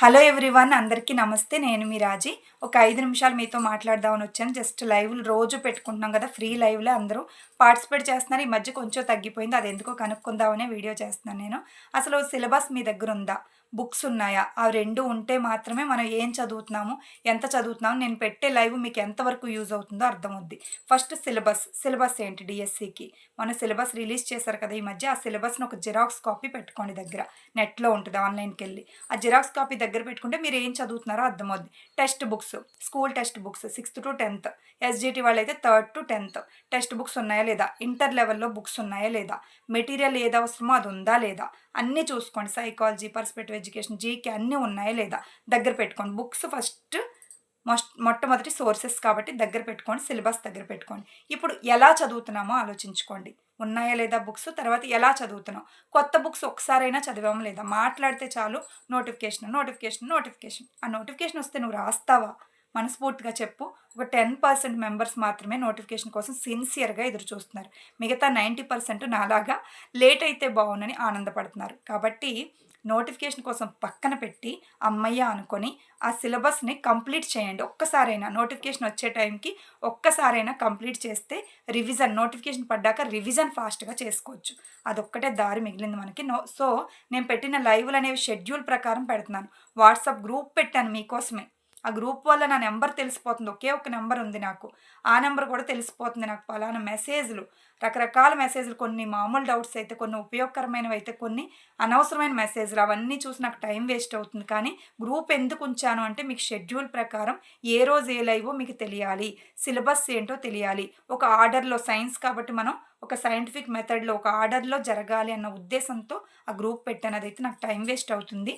Hello everyone అందరికీ నమస్తే. నేను మీ రాజీ. ఒక ఐదు నిమిషాలు మీతో మాట్లాడదామని వచ్చాను. జస్ట్ లైవ్ రోజు పెట్టుకుంటున్నాం కదా ఫ్రీ లైవ్లో అందరూ పార్టిసిపేట్ చేస్తున్నారు. ఈ మధ్య కొంచెం తగ్గిపోయింది. అది ఎందుకో కనుక్కుందామనే వీడియో చేస్తున్నాను నేను. అసలు సిలబస్ మీ దగ్గర ఉందా? బుక్స్ ఉన్నాయా? ఆ రెండు ఉంటే మాత్రమే మనం ఏం చదువుతున్నాము? ఎంత చదువుతున్నాము? నేను పెట్టే లైవ్ మీకు ఎంతవరకు యూజ్ అవుతుందో అర్థమవుద్ది. First syllabus. సిలబస్ ఏంటి? డిఎస్సికి. మన సిలబస్ రిలీజ్ చేశారు కదా ఈ మధ్య. ఆ సిలబస్ని ఒక జిరాక్స్ కాపీ పెట్టుకోండి దగ్గర. నెట్లో ఉంటుంది ఆన్లైన్కి వెళ్ళి ఆ జిరాక్స్ కాపీ దగ్గర దగ్గర పెట్టుకుంటే మీరు ఏం చదువుతున్నారో అర్థమవుద్ది. Text books school text books sixth to tenth. SGT వాళ్ళైతే third to tenth. Text books ఉన్నాయా లేదా? ఇంటర్ లెవెల్లో బుక్స్ ఉన్నాయా లేదా? మెటీరియల్ ఏది అవసరమో అది ఉందా లేదా? అన్నీ చూసుకోండి. సైకాలజీ పర్స్పెక్టివ్ ఎడ్యుకేషన్ జీకే అన్నీ ఉన్నాయా లేదా? దగ్గర పెట్టుకోండి. బుక్స్ ఫస్ట్ మొట్టమొదటి సోర్సెస్ కాబట్టి దగ్గర పెట్టుకోండి సిలబస్ దగ్గర పెట్టుకోండి. ఇప్పుడు ఎలా చదువుతున్నామో ఆలోచించుకోండి. ఉన్నాయా లేదా బుక్స్? తర్వాత ఎలా చదువుతున్నాం? కొత్త బుక్స్ ఒకసారైనా చదివాము లేదా? మాట్లాడితే చాలు నోటిఫికేషన్ నోటిఫికేషన్ నోటిఫికేషన్. ఆ నోటిఫికేషన్ వస్తే నువ్వు రాస్తావా? మనస్ఫూర్తిగా చెప్పు. ఒక టెన్ పర్సెంట్ మెంబర్స్ మాత్రమే నోటిఫికేషన్ కోసం సిన్సియర్గా ఎదురు చూస్తున్నారు. మిగతా నైంటీ పర్సెంట్ నాలాగా లేట్ అయితే బాగుందని ఆనందపడుతున్నారు. కాబట్టి నోటిఫికేషన్ కోసం పక్కన పెట్టి అమ్మయ్య అనుకొని ఆ సిలబస్ని కంప్లీట్ చేయండి. ఒక్కసారైనా నోటిఫికేషన్ వచ్చే టైంకి ఒక్కసారైనా కంప్లీట్ చేస్తే రివిజన్ నోటిఫికేషన్ పడ్డాక రివిజన్ ఫాస్ట్గా చేసుకోవచ్చు. అదొక్కటే దారి మిగిలింది మనకి. నో సో నేను పెట్టిన లైవ్లు అనేవి షెడ్యూల్ ప్రకారం పెడుతున్నాను. వాట్సాప్ గ్రూప్ పెట్టాను మీకోసమే. ఆ గ్రూప్ వల్ల నా నెంబర్ తెలిసిపోతుంది. ఒకే ఒక నెంబర్ ఉంది నాకు. ఆ నెంబర్ కూడా తెలిసిపోతుంది నాకు. పలానా మెసేజ్లు రకరకాల మెసేజ్లు కొన్ని మామూలు డౌట్స్ అయితే కొన్ని ఉపయోగకరమైనవి అయితే కొన్ని అనవసరమైన మెసేజ్లు అవన్నీ చూసి నాకు టైం వేస్ట్ అవుతుంది. కానీ గ్రూప్ ఎందుకు ఉంచాను అంటే మీకు షెడ్యూల్ ప్రకారం ఏ రోజు ఏ లైవో మీకు తెలియాలి. సిలబస్ ఏంటో తెలియాలి. ఒక ఆర్డర్లో సైన్స్ కాబట్టి మనం ఒక సైంటిఫిక్ మెథడ్లో ఒక ఆర్డర్లో జరగాలి అన్న ఉద్దేశంతో ఆ గ్రూప్ పెట్టాను. అదైతే నాకు టైం వేస్ట్ అవుతుంది.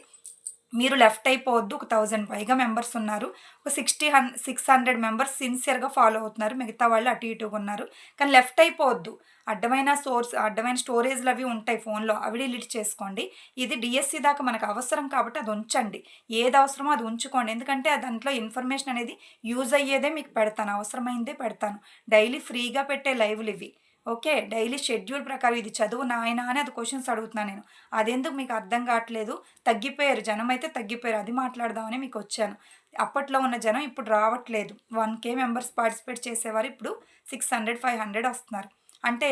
మీరు లెఫ్ట్ అయిపోవద్దు ఒక థౌజండ్ పైగా మెంబర్స్ ఉన్నారు. ఒక sixty hun six hundred members సిన్సియర్గా ఫాలో అవుతున్నారు. మిగతా వాళ్ళు అటు ఇటుగా ఉన్నారు. కానీ లెఫ్ట్ అయిపోవద్దు. అడ్డమైన సోర్స్ అడ్డమైన స్టోరేజ్లు అవి ఉంటాయి ఫోన్లో. అవి డిలీట్ చేసుకోండి. ఇది డిఎస్సి దాకా మనకు అవసరం కాబట్టి అది ఉంచండి. ఏది అవసరమో అది ఉంచుకోండి. ఎందుకంటే దాంట్లో ఇన్ఫర్మేషన్ అనేది యూజ్ అయ్యేదే మీకు పెడతాను. అవసరమైందే పెడతాను. డైలీ ఫ్రీగా పెట్టే లైవ్లు ఇవి. ఓకే డైలీ షెడ్యూల్ ప్రకారం ఇది చదువు నాయన అని అది క్వశ్చన్స్ అడుగుతున్నాను నేను. అదెందుకు మీకు అర్థం కావట్లేదు? తగ్గిపోయారు జనం అయితే తగ్గిపోయారు అది మాట్లాడదామని మీకు వచ్చాను. అప్పట్లో ఉన్న జనం ఇప్పుడు రావట్లేదు. వన్ కే మెంబర్స్ పార్టిసిపేట్ చేసేవారు ఇప్పుడు సిక్స్ హండ్రెడ్ ఫైవ్ హండ్రెడ్ వస్తున్నారు. అంటే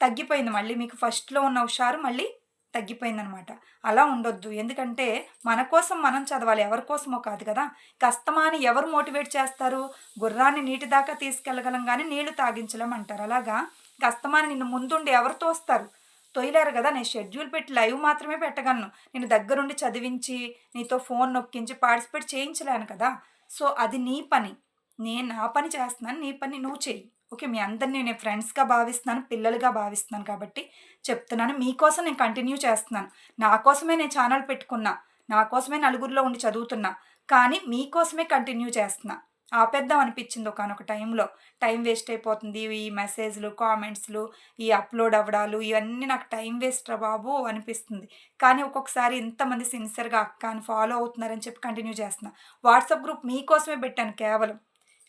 తగ్గిపోయింది మళ్ళీ మీకు ఫస్ట్లో ఉన్న హుషారు మళ్ళీ తగ్గిపోయిందనమాట. అలా ఉండొద్దు. ఎందుకంటే మన కోసం మనం చదవాలి ఎవరి కోసమో కాదు కదా. కస్తమాని ఎవరు మోటివేట్ చేస్తారు? గుర్రాన్ని నీటి దాకా తీసుకెళ్ళగలం కానీ నీళ్ళు తాగించలేం అంటారు అలాగా? కస్తమాని నిన్ను ముందుండి ఎవరు తోస్తారు తొయ్యలేరు కదా నేను షెడ్యూల్ పెట్టి లైవ్ మాత్రమే పెట్టగలను. నేను దగ్గరుండి చదివించి నీతో ఫోన్ నొక్కించి పార్టిసిపేట్ చేయించలేను కదా. సో అది నీ పని. నేను నా పని చేస్తున్నాను నీ పని నువ్వు చెయ్యి. ఓకే మీ అందరినీ నేను ఫ్రెండ్స్గా భావిస్తున్నాను పిల్లలుగా భావిస్తున్నాను కాబట్టి చెప్తున్నాను. మీకోసం నేను కంటిన్యూ చేస్తున్నాను. నా కోసమే నేను ఛానల్ పెట్టుకున్నా. నా కోసమే నలుగురిలో ఉండి చదువుతున్నా. కానీ మీకోసమే కంటిన్యూ చేస్తున్నా. ఆపేద్దాం అనిపించింది ఒకనొక టైంలో. టైం వేస్ట్ అయిపోతుంది. ఈ మెసేజ్లు కామెంట్స్లు ఈ అప్లోడ్ అవ్వడాలు ఇవన్నీ నాకు టైం వేస్ట్ రా బాబు అనిపిస్తుంది. కానీ ఒక్కొక్కసారి ఇంతమంది సిన్సియర్గా అక్క అని ఫాలో అవుతున్నారని చెప్పి కంటిన్యూ చేస్తున్నా. వాట్సాప్ గ్రూప్ మీకోసమే పెట్టాను కేవలం.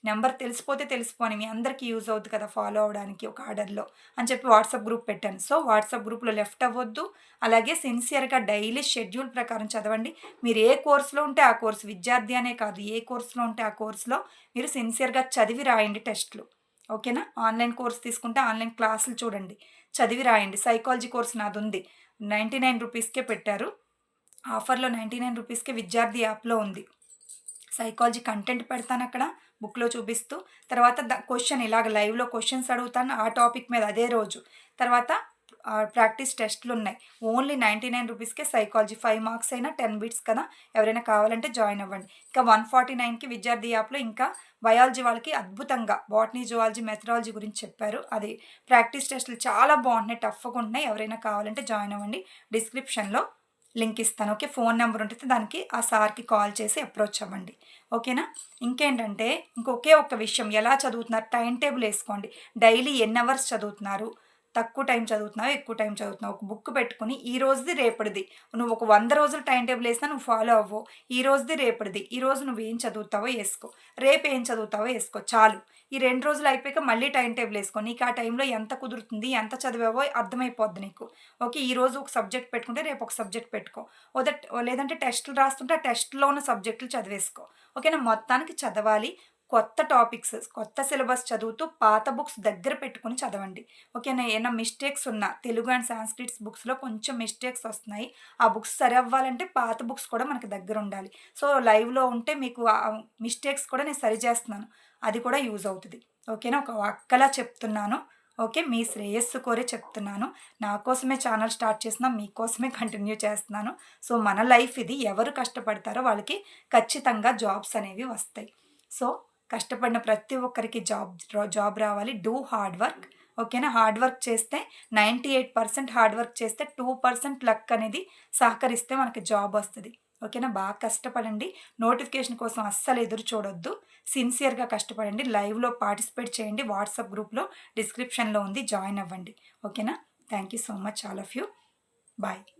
నెంబర్ తెలిసిపోతే తెలిసిపోని మీ అందరికీ యూజ్ అవుద్ది కదా ఫాలో అవడానికి ఒక ఆర్డర్లో అని చెప్పి వాట్సాప్ గ్రూప్ పెట్టాను. సో వాట్సాప్ గ్రూప్లో లెఫ్ట్ అవ్వద్దు. అలాగే సిన్సియర్గా డైలీ షెడ్యూల్ ప్రకారం చదవండి. మీరు ఏ కోర్సులో ఉంటే ఆ కోర్సు విద్యార్థి అనే కాదు ఏ కోర్సులో ఉంటే ఆ కోర్సులో మీరు సిన్సియర్గా చదివి రాయండి టెస్ట్లు. ఓకేనా? ఆన్లైన్ కోర్స్ తీసుకుంటే ఆన్లైన్ క్లాసులు చూడండి. చదివి రాయండి. సైకాలజీ కోర్స్ నాది ఉంది. నైంటీ నైన్ రూపీస్కే పెట్టారు. ఆఫర్లో నైంటీ నైన్ రూపీస్కే విద్యార్థి యాప్లో ఉంది. సైకాలజీ కంటెంట్ పెడతాను అక్కడ బుక్లో చూపిస్తూ తర్వాత ద క్వశ్చన్ ఇలాగ లైవ్లో క్వశ్చన్స్ అడుగుతాను ఆ టాపిక్ మీద అదే రోజు. తర్వాత ప్రాక్టీస్ టెస్ట్లు ఉన్నాయి. ఓన్లీ నైంటీ నైన్ రూపీస్కే సైకాలజీ ఫైవ్ మార్క్స్ అయినా టెన్ బిట్స్ కదా ఎవరైనా కావాలంటే జాయిన్ అవ్వండి. ఇంకా వన్ ఫార్టీ నైన్కి విద్యార్థి యాప్లో ఇంకా బయాలజీ వాళ్ళకి అద్భుతంగా బాటనీ జువాలజీ మెథడాలజీ గురించి చెప్పారు. అది ప్రాక్టీస్ టెస్ట్లు చాలా బాగుంటున్నాయి టఫ్గా ఉంటున్నాయి. ఎవరైనా కావాలంటే జాయిన్ అవ్వండి. డిస్క్రిప్షన్లో లింక్ ఇస్తాను. ఓకే? ఫోన్ నెంబర్ ఉంటుంది దానికి ఆ సార్కి కాల్ చేసి అప్రోచ్ అవ్వండి. ఓకేనా? ఇంకేంటంటే ఇంకొకే ఒక్క విషయం. ఎలా చదువుతున్నారు? టైం టేబుల్ వేసుకోండి. డైలీ ఎన్ని అవర్స్ చదువుతున్నారు? తక్కువ టైం చదువుతున్నావు ఎక్కువ టైం చదువుతున్నావు ఒక బుక్ పెట్టుకుని ఈ రోజుది రేపటిది. నువ్వు ఒక వంద రోజులు టైం టేబుల్ వేసినా నువ్వు ఫాలో అవ్వు. ఈ రోజుది రేపటిది. ఈ రోజు నువ్వు ఏం చదువుతావో వేసుకో. రేపు ఏం చదువుతావో వేసుకో. చాలు. ఈ రెండు రోజులు అయిపోయాక మళ్ళీ టైం టేబుల్ వేసుకో. నీకు ఆ టైంలో ఎంత కుదురుతుంది ఎంత చదివావో అర్థమైపోద్ది నీకు. ఓకే ఈ రోజు ఒక సబ్జెక్ట్ పెట్టుకుంటే రేపు ఒక సబ్జెక్ట్ పెట్టుకో. ఓద లేదంటే టెస్టులు రాస్తుంటే ఆ టెస్ట్లో ఉన్న సబ్జెక్టులు చదివేసుకో. ఓకేనా? మొత్తానికి చదవాలి. కొత్త టాపిక్స్ కొత్త సిలబస్ చదువుతూ పాత బుక్స్ దగ్గర పెట్టుకుని చదవండి. ఓకేనా? ఏమైనా మిస్టేక్స్ ఉన్నా తెలుగు అండ్ సాంస్క్రిట్స్ బుక్స్లో కొంచెం మిస్టేక్స్ వస్తున్నాయి ఆ బుక్స్ సరి అవ్వాలంటే పాత బుక్స్ కూడా మనకి దగ్గర ఉండాలి. సో లైవ్లో ఉంటే మీకు ఆ మిస్టేక్స్ కూడా నేను సరి చేస్తున్నాను. అది కూడా యూజ్ అవుతుంది. ఓకేనా? ఒక అక్కలా చెప్తున్నాను. ఓకే? మీ శ్రేయస్సు కోరే చెప్తున్నాను. నా కోసమే ఛానల్ స్టార్ట్ చేసిన మీకోసమే కంటిన్యూ చేస్తున్నాను. సో మన లైఫ్ ఇది ఎవరు కష్టపడతారో వాళ్ళకి ఖచ్చితంగా జాబ్స్ అనేవి వస్తాయి. సో కష్టపడిన ప్రతి ఒక్కరికి జాబ్ జాబ్ రావాలి. Do hard work. ఓకేనా? హార్డ్ వర్క్ చేస్తే ninety eight percent hard work చేస్తే టూ పర్సెంట్ లక్ అనేది సహకరిస్తే మనకి జాబ్ వస్తుంది. ఓకేనా? బాగా కష్టపడండి. నోటిఫికేషన్ కోసం అస్సలు ఎదురు చూడొద్దు. సిన్సియర్గా కష్టపడండి. లైవ్లో పార్టిసిపేట్ చేయండి. వాట్సాప్ గ్రూప్లో డిస్క్రిప్షన్లో ఉంది. జాయిన్ అవ్వండి. ఓకేనా? Thank you so much all of you. Bye.